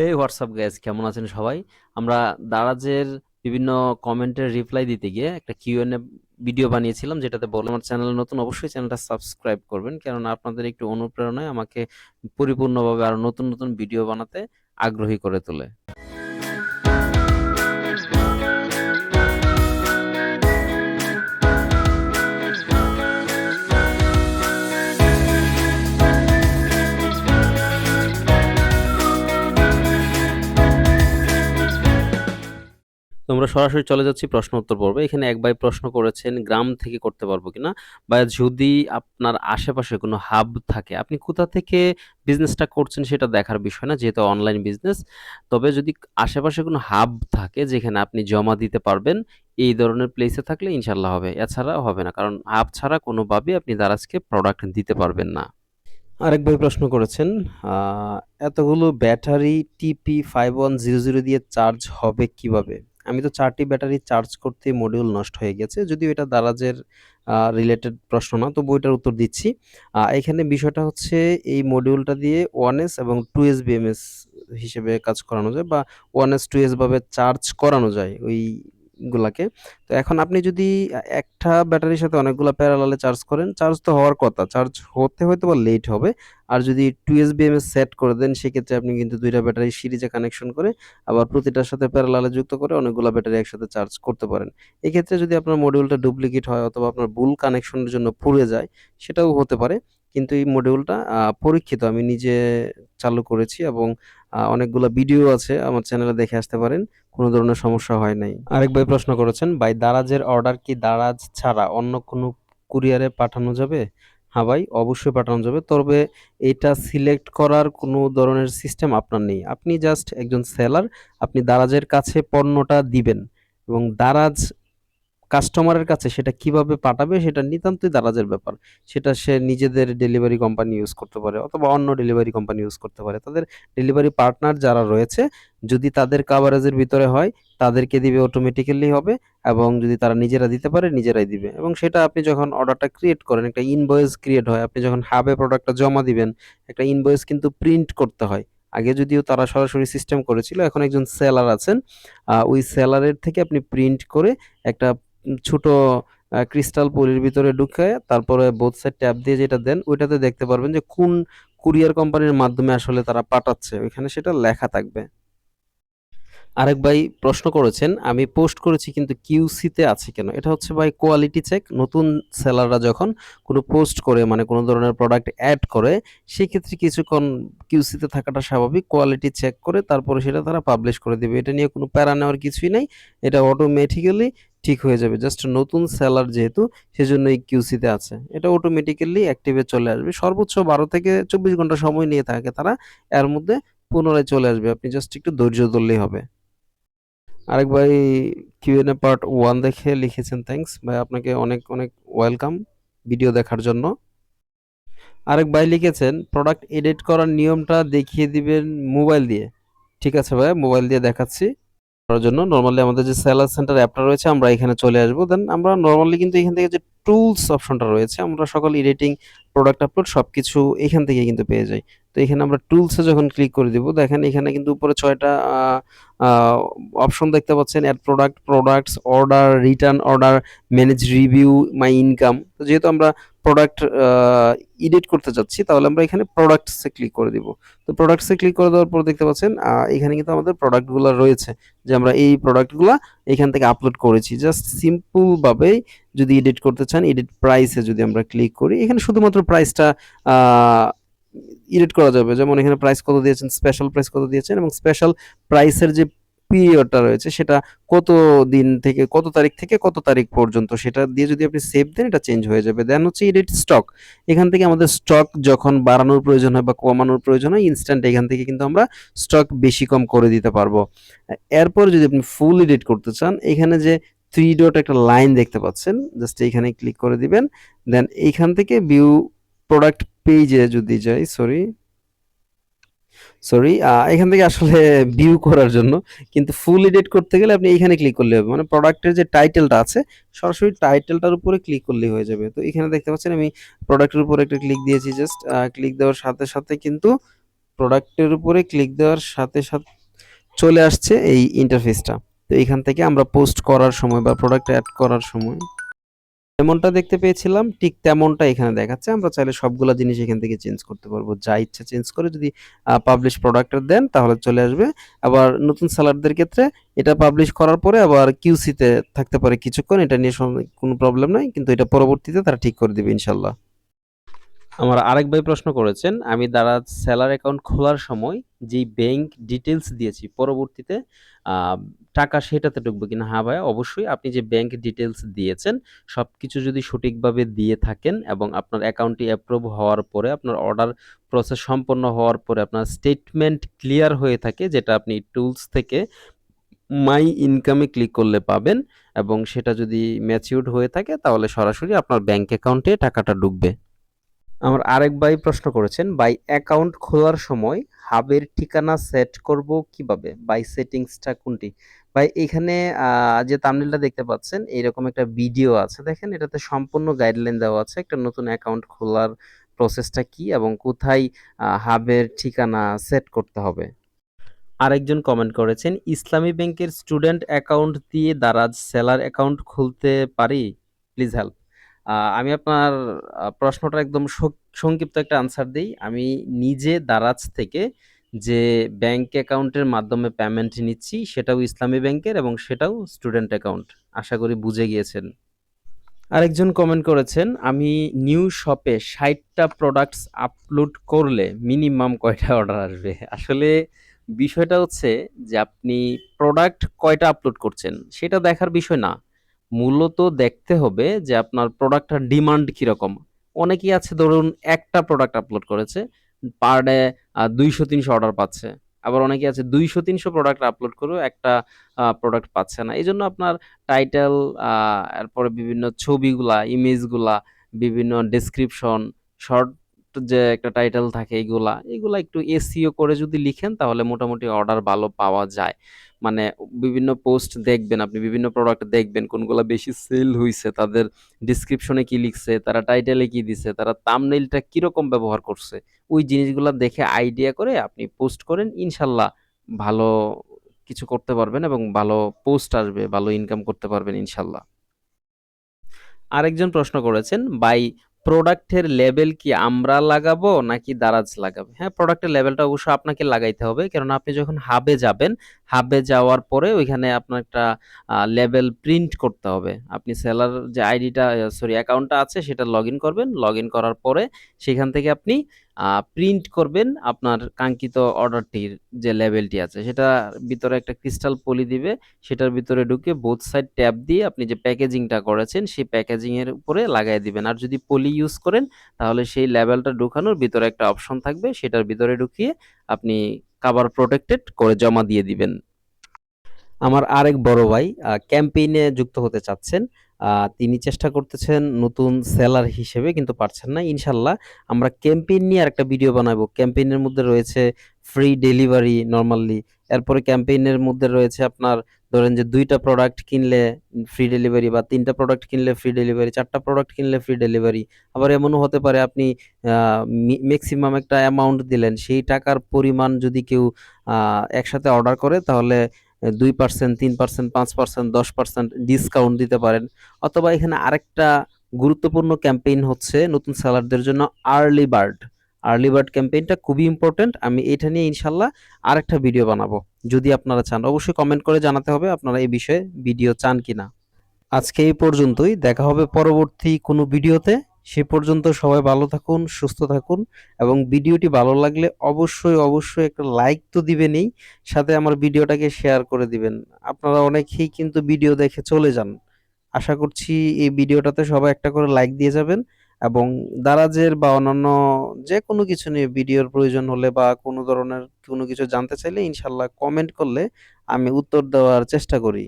হে WhatsApp gas কেমন আছেন সবাই? আমরা দারাজের বিভিন্ন কমেন্টের রিপ্লাই দিতে গিয়ে একটা কিউএনএ ভিডিও বানিয়েছিলাম, যেটাতে বলে আমার চ্যানেল নতুন, অবশ্যই চ্যানেলটা সাবস্ক্রাইব করবেন, কেননা আপনাদের একটু অনুপ্রেরণায় আমাকে পরিপূর্ণভাবে আরও নতুন নতুন ভিডিও বানাতে আগ্রহী করে তোলে। সরাসরি চলে যাচ্ছি প্রশ্ন উত্তর পর্বে। এখানে এক ভাই প্রশ্ন করেছেন, গ্রাম থেকে করতে পারব কিনা? বা যদি আপনার আশেপাশে কোনো হাব থাকে, আপনি কোথা থেকে বিজনেসটা করছেন সেটা দেখার বিষয় না, যেহেতু অনলাইন বিজনেস তবে যদি আশেপাশে কোনো হাব থাকে, যেখানে আপনি জমা দিতে পারবেন, এই ধরনের প্লেসে থাকলে ইনশাল্লাহ হবে। এছাড়া হবে না, কারণ হাব ছাড়া কোনোভাবেই আপনি দারাজকে প্রোডাক্ট দিতে পারবেন না। আরেক ভাই প্রশ্ন করেছেন এতগুলো battery TP five one zero zero দিয়ে চার্জ হবে কীভাবে? আমি তো চারটি ব্যাটারি চার্জ করতে মডিউল নষ্ট হয়ে গেছে। যদিও এটা দারাজের রিলেটেড প্রশ্ন না তো বইটার উত্তর দিচ্ছি। এখানে বিষয়টা হচ্ছে এই মডিউলটা দিয়ে ওয়ান এস এবং টু এস বিএমএস হিসেবে কাজ করানো যায় বা ওয়ান এস টু এস ভাবে চার্জ করানো যায়। ওই গুলাকে। তো এখন আপনি যদি একটা ব্যাটারির সাথে অনেকগুলো প্যারালালে চার্জ করেন চার্জ তো হওয়ার কথা। চার্জ হতে হয়তো বা লেট হবে। আর যদি টু এস বিএমএস সেট করে দেন, সেক্ষেত্রে আপনি কিন্তু দুইটা ব্যাটারি সিরিজে কানেকশন করে আবার প্রতিটার সাথে প্যারালালে যুক্ত করে অনেকগুলো ব্যাটারি একসাথে চার্জ করতে পারেন। এক্ষেত্রে যদি আপনার মডিউলটা ডুপ্লিকেট হয় অথবা আপনার ভুল কানেকশনের জন্য পুড়ে যায়, সেটাও হতে পারে। কিন্তু এই মডিউলটা পরীক্ষিত। আমি নিজে চালু করেছি এবং অনেকগুলো ভিডিও আছে, আমার চ্যানেলে দেখে আসতে পারেন। কোনো ধরনের সমস্যা হয় নাই। আরেক ভাই প্রশ্ন করেছেন, ভাই, দারাজের অর্ডার কি দারাজ ছাড়া অন্য কোনো কুরিয়ারে পাঠানো যাবে? হ্যাঁ ভাই, অবশ্যই পাঠানো যাবে। তবে এটা সিলেক্ট করার কোনো ধরনের সিস্টেম আপনার নেই। আপনি জাস্ট একজন সেলার আপনি দারাজের কাছে পণ্যটা দিবেন এবং দারাজ কাস্টমারের কাছে সেটা কীভাবে পাঠাবে সেটা নিতান্তই দারাজের ব্যাপার। সেটা সে নিজেদের ডেলিভারি কোম্পানি ইউজ করতে পারে অথবা অন্য ডেলিভারি কোম্পানি ইউজ করতে পারে। তাদের ডেলিভারি পার্টনার যারা রয়েছে, যদি তাদের কাভারেজের ভিতরে হয়, তাদেরকে দিবে অটোমেটিক্যালি হবে এবং যদি তারা নিজেরা দিতে পারে, নিজেরাই দিবে। এবং সেটা আপনি যখন অর্ডারটা ক্রিয়েট করেন, একটা ইনভয়েস ক্রিয়েট হয়, আপনি যখন হাবে প্রোডাক্টটা জমা দিবেন, একটা ইনভয়েস কিন্তু প্রিন্ট করতে হয়। আগে যদিও তারা সরাসরি সিস্টেম করেছিল, এখন একজন সেলার আছেন ওই সেলারের থেকে আপনি প্রিন্ট করে একটা ছোট ক্রিস্টাল পলির ভিতরে ঢুকে তারপরে বোথ সাইড ট্যাপ দিয়ে যেটা দেন, ওইটাতে দেখতে পারবেন যে কোন কুরিয়ার কোম্পানির মাধ্যমে আসলে তারা পাঠাচ্ছে। ওইখানে সেটা লেখা থাকবে। আরেক ভাই প্রশ্ন করেছেন, আমি পোস্ট করেছি কিন্তু কিউসিতে আছে কেন? এটা হচ্ছে ভাই কোয়ালিটি চেক নতুন সেলাররা যখন কোনো পোস্ট করে মানে কোনো ধরনের প্রোডাক্ট অ্যাড করে, সেক্ষেত্রে কিছুক্ষণ কিউসিতে থাকাটা স্বাভাবিক। কোয়ালিটি চেক করে তারপরে সেটা তারা পাবলিশ করে দেবে। এটা নিয়ে কোনো প্যারা নেওয়ার কিছুই নাই। এটা অটোমেটিক্যালি ঠিক হয়ে যাবে। জাস্ট নতুন সেলার যেহেতু, সেজন্য এই কিউসিতে আছে। এটা অটোমেটিক্যালি অ্যাক্টিভে চলে আসবে। সর্বোচ্চ বারো থেকে চব্বিশ ঘণ্টা সময় নিয়ে থাকে তারা। এর মধ্যে পুনরায় চলে আসবে। আপনি জাস্ট একটু ধৈর্য ধরলেই হবে। আরেক ভাই কিউএনএ পার্ট ওয়ান দেখে লিখেছেন থ্যাঙ্কস ভাই, আপনাকে অনেক অনেক ওয়েলকাম ভিডিও দেখার জন্য। আরেক ভাই লিখেছেন প্রোডাক্ট এডিট করার নিয়মটা দেখিয়ে দিবেন মোবাইল দিয়ে। ঠিক আছে ভাই মোবাইল দিয়ে দেখাচ্ছি। করার জন্য। নর্মালি আমাদের যে সেলার সেন্টার অ্যাপটা রয়েছে, আমরা এখানে চলে আসব। দেন আমরা নর্মালি কিন্তু এখান থেকে যে টুলস অপশনটা রয়েছে, আমরা সকল এডিটিং প্রোডাক্ট আপলোড সবকিছু এখান থেকে কিন্তু পেয়ে যাই। তো এখানে আমরা টুলসে যখন ক্লিক করে দিব, দেখেন এখানে কিন্তু উপরে ছয়টা অপশন দেখতে পাচ্ছেন add product products order return order manage review my income তো যেহেতু আমরা প্রোডাক্ট এডিট করতে যাচ্ছি, তাহলে আমরা এখানে প্রোডাক্টসে ক্লিক করে দিব। তো প্রোডাক্টসে ক্লিক করে দেওয়ার পর দেখতে পাচ্ছেন এখানে কিন্তু আমাদের প্রোডাক্টগুলো রয়েছে, যে আমরা এই প্রোডাক্টগুলো এখান থেকে আপলোড করেছি। জাস্ট সিম্পল ভাবেই যদি এডিট করতে চান এডিট প্রাইসে যদি আমরা ক্লিক করি, এখানে শুধুমাত্র প্রাইসটা এডিট করা যাবে। যেমন এখানে প্রাইস কত দিয়েছেন? স্পেশাল প্রাইস কত দিয়েছেন? এবং স্পেশাল প্রাইসের যে পিরিয়ডটা রয়েছে, সেটা কত দিন থেকে, কত তারিখ থেকে কত তারিখ পর্যন্ত? সেটা দিয়ে যদি আপনি সেভ দেন এটা চেঞ্জ হয়ে যাবে। দেন হচ্ছে এডিট স্টক এখান থেকে আমাদের স্টক যখন বাড়ানোর প্রয়োজন হয় বা কমানোর প্রয়োজন হয় ইনস্ট্যান্ট এখান থেকে কিন্তু আমরা স্টক বেশি কম করে দিতে পারব। এরপর যদি আপনি ফুল এডিট করতে চান, এখানে যে থ্রি ডট একটা লাইন দেখতে পাচ্ছেন জাস্ট এইখানে ক্লিক করে দিবেন। দেন এইখান থেকে ভিউ প্রোডাক্ট পেজে যদি যাই সরি সরি এখান থেকে আসলে ভিউ করার জন্য, কিন্তু ফুল এডিট করতে গেলে আপনি এখানে ক্লিক করলে হবে। মানে প্রোডাক্টের যে টাইটেলটা আছে, সরাসরি টাইটেলটার উপরে ক্লিক করলেই হয়ে যাবে। তো এখানে দেখতে পাচ্ছেন আমি প্রোডাক্টের উপরে একটা ক্লিক দিয়েছি জাস্ট ক্লিক দেওয়ার সাথে সাথে কিন্তু প্রোডাক্টের উপরে ক্লিক দেওয়ার সাথে সাথে, চলে আসছে এই ইন্টারফেসটা তো এখান থেকে আমরা পোস্ট করার সময় বা প্রোডাক্ট অ্যাড করার সময় যেমনটা দেখতে পেয়েছিলাম, ঠিক তেমনটা এখানে দেখাচ্ছে। আমরা চাইলে সবগুলা জিনিস এখান থেকে চেঞ্জ করতে পারব। যা ইচ্ছা চেঞ্জ করে যদি পাবলিশ প্রোডাক্টের দেন, তাহলে চলে আসবে। আবার নতুন সেলারদের ক্ষেত্রে এটা পাবলিশ করার পরে আবার কিউসিতে থাকতে পারে কিছুক্ষণ। এটা নিয়ে কোনো প্রবলেম নাই। কিন্তু এটা পরবর্তীতে তারা ঠিক করে দেবে, ইনশাল্লাহ। আমার আরেক ভাই প্রশ্ন করেছেন, আমি দ্বারা স্যালার অ্যাকাউন্ট খোলার সময় যেই ব্যাংক ডিটেলস দিয়েছি, পরবর্তীতে টাকা সেটাতে ঢুকবে কিনা? হ্যাঁ ভাই, অবশ্যই আপনি যে ব্যাংক ডিটেলস দিয়েছেন সব কিছু যদি সঠিকভাবে দিয়ে থাকেন এবং আপনার অ্যাকাউন্টটি অ্যাপ্রুভ হওয়ার পরে, আপনার অর্ডার প্রসেস সম্পন্ন হওয়ার পরে, আপনার স্টেটমেন্ট ক্লিয়ার হয়ে থাকে, যেটা আপনি টুলস থেকে মাই ইনকামে ক্লিক করলে পাবেন এবং সেটা যদি ম্যাচিউরড হয়ে থাকে, তাহলে সরাসরি আপনার ব্যাংক অ্যাকাউন্টে টাকাটা ঢুকবে। আমার আরেক ভাই প্রশ্ন করেছেন বাই অ্যাকাউন্ট খোলার সময় হাবের ঠিকানা সেট করব কীভাবে? বাই সেটিংসটা কোনটি? ভাই, এখানে যে তামনেলটা দেখতে পাচ্ছেন এইরকম একটা ভিডিও আছে। দেখেন, এটাতে সম্পূর্ণ গাইডলাইন দেওয়া আছে, একটা নতুন অ্যাকাউন্ট খোলার প্রসেসটা কি এবং কোথায় হাবের ঠিকানা সেট করতে হবে। আরেকজন কমেন্ট করেছেন, ইসলামী ব্যাংকের স্টুডেন্ট অ্যাকাউন্ট দিয়ে দারাজ সেলার অ্যাকাউন্ট খুলতে পারি? প্লিজ হেল্প আমি আপনার প্রশ্নটা একদম সংক্ষিপ্ত একটা আনসার দিই। আমি নিজে দারাজ থেকে যে ব্যাংক অ্যাকাউন্টের মাধ্যমে পেমেন্ট নিচ্ছি, সেটাও ইসলামী ব্যাংকের এবং সেটাও স্টুডেন্ট অ্যাকাউন্ট আশা করি বুঝে গিয়েছেন। আরেকজন কমেন্ট করেছেন, আমি নিউ শপে ষাটটা প্রোডাক্টস আপলোড করলে মিনিমাম কয়টা অর্ডার আসবে? আসলে বিষয়টা হচ্ছে যে আপনি প্রোডাক্ট কয়টা আপলোড করছেন, সেটা দেখার বিষয় না। মূলত দেখতে হবে যে আপনার প্রোডাক্টটার ডিমান্ড কীরকম। অনেকেই আছে, ধরুন একটা প্রোডাক্ট আপলোড করেছে পার ডে দুইশো, তিনশো অর্ডার পাচ্ছে। আবার অনেকে আছে, দুইশো, তিনশো প্রোডাক্ট আপলোড করেও একটা প্রোডাক্ট পাচ্ছে না। এই জন্য আপনার টাইটেল এরপরে বিভিন্ন ছবিগুলা ইমেজগুলা বিভিন্ন ডেসক্রিপশন শর্ট যে একটা টাইটেল থাকে এইগুলা এগুলা একটু এসিও করে যদি লিখেন, তাহলে মোটামুটি অর্ডার ভালো পাওয়া যায়। মানে বিভিন্ন পোস্ট দেখবেন, আপনি বিভিন্ন প্রোডাক্ট দেখবেন, কোনগুলা বেশি সেল হইছে, তাদের ডিসক্রিপশনে কি লিখছে, তারা টাইটেলে কি দিছে, তারা থাম্বনেইলটা কীরকম ব্যবহার করছে, ওই জিনিসগুলা দেখে আইডিয়া করে আপনি পোস্ট করেন, ইনশাল্লাহ ভালো কিছু করতে পারবেন এবং ভালো পোস্ট আসবে, ভালো ইনকাম করতে পারবেন ইনশাল্লাহ। আরেকজন প্রশ্ন করেছেন বাই প্রোডাক্টের লেভেল কি আমরা লাগাবো নাকি দারাজ লাগাবে? হ্যাঁ প্রোডাক্টের লেভেলটা অবশ্যই আপনাকে লাগাইতে হবে। কারণ আপনি যখন হাবে যাবেন হাবে যাওয়ার পরে ওইখানে আপনার একটা লেভেল প্রিন্ট করতে হবে। আপনি সেলার যে আইডিটা সরি অ্যাকাউন্টটা আছে সেটা লগ করবেন। লগ করার পরে সেখান থেকে আপনি প্রিন্ট করবেন আপনার কাঙ্ক্ষিত অর্ডারটির যে লেভেলটি আছে। সেটা ভিতরে একটা ক্রিস্টাল পলি দিবে, সেটার ভিতরে ঢুকে বোথ সাইড ট্যাপ দিয়ে আপনি যে প্যাকেজিংটা করেছেন, সেই প্যাকেজিংয়ের উপরে লাগাই দিবেন। আর যদি পলি ইউজ করেন, তাহলে সেই লেভেলটা ঢুকানোর ভিতরে একটা অপশন থাকবে, সেটার ভিতরে ঢুকিয়ে আপনি কাভার প্রোটেক্টেড করে জমা দিয়ে দিবেন। আমার আরেক বড় ভাই ক্যাম্পেইনে যুক্ত হতে চাচ্ছেন। তিনি চেষ্টা করতেছেন নতুন সেলার হিসেবে, কিন্তু পারছেন না। ইনশাল্লাহ আমরা ক্যাম্পেইন নিয়ে আরেকটা ভিডিও বানাবো। ক্যাম্পেইনের মধ্যে রয়েছে ফ্রি ডেলিভারি নর্মালি এরপরে ক্যাম্পেইনের মধ্যে রয়েছে আপনার, ধরেন যে দুইটা প্রোডাক্ট কিনলে ফ্রি ডেলিভারি বা তিনটা প্রোডাক্ট কিনলে ফ্রি ডেলিভারি চারটা প্রোডাক্ট কিনলে ফ্রি ডেলিভারি আবার এমনও হতে পারে আপনি ম্যাক্সিমাম একটা অ্যামাউন্ট দিলেন। সেই টাকার পরিমাণ যদি কেউ একসাথে অর্ডার করে, তাহলে দুই পার্সেন্ট তিন পার্সেন্ট পাঁচ পার্সেন্ট দশ পার্সেন্ট ডিসকাউন্ট দিতে পারেন। অথবা এখানে আরেকটা গুরুত্বপূর্ণ ক্যাম্পেইন হচ্ছে নতুন সেলারদের জন্য আর্লি বার্ড আর্লি বার্ড ক্যাম্পেইনটা খুবই ইম্পর্টেন্ট আমি এটা নিয়ে ইনশাল্লাহ আরেকটা ভিডিও বানাবো। যদি আপনারা চান, অবশ্যই কমেন্ট করে জানাতে হবে আপনারা এই বিষয়ে ভিডিও চান কিনা। আজকে এই পর্যন্তই। দেখা হবে পরবর্তী কোনো ভিডিওতে সে পর্যন্ত সবাই ভালো থাকুন, সুস্থ থাকুন এবং ভিডিওটি ভালো লাগলে অবশ্যই অবশ্যই একটা লাইক তো দিবেনই, সাথে আমার ভিডিওটাকে শেয়ার করে দিবেন। আপনারা অনেকেই কিন্তু ভিডিও দেখে চলে যান। আশা করছি এই ভিডিওটাতে সবাই একটা করে লাইক দিয়ে যাবেন এবং দারাজের বা অন্যান্য যে কোনো কিছু নিয়ে ভিডিওর প্রয়োজন হলে বা কোনো ধরনের কোনো কিছু জানতে চাইলে ইনশাল্লাহ কমেন্ট করলে আমি উত্তর দেওয়ার চেষ্টা করি।